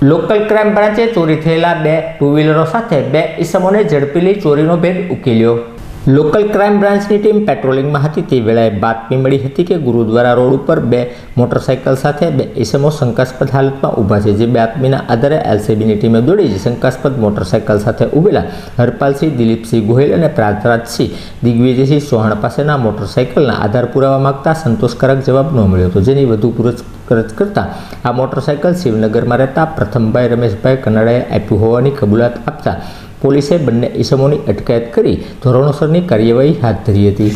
Local crime બ્રાન્ચે ચોરી થયેલા બે ટુ વ્હીલરો સાથે બે ઈસમોને ઝડપી ચોરીનો ભેદ ઉકેલ્યો. લોકલ ક્રાઇમ બ્રાન્ચની ટીમ પેટ્રોલિંગમાં હતી. તે વેળાએ બાતમી મળી હતી કે ગુરુદ્વારા રોડ ઉપર બે મોટરસાઇકલ સાથે બે ઇસમો શંકાસ્પદ હાલતમાં ઊભા છે. જે બાતમીના આધારે એલસીબીની ટીમે દોડી શંકાસ્પદ મોટરસાઇકલ સાથે ઊભેલા હરપાલસિંહ, દિલીપસિંહ ગોહિલ અને પ્રાંતરાજસિંહ દિગ્વિજયસિંહ ચૌહાણ પાસેના મોટરસાઇકલના આધાર પુરાવા માંગતા સંતોષકારક જવાબ ન મળ્યો હતો. જેની વધુ પૂછપરછ કરતાં આ મોટરસાઇકલ શિવનગરમાં રહેતા પ્રથમભાઈ રમેશભાઈ કનાડાએ આપ્યું હોવાની કબૂલાત આપતા પોલીસે બંને ઈસમોની અટકાયત કરી ધોરણસરની કાર્યવાહી હાથ ધરી હતી.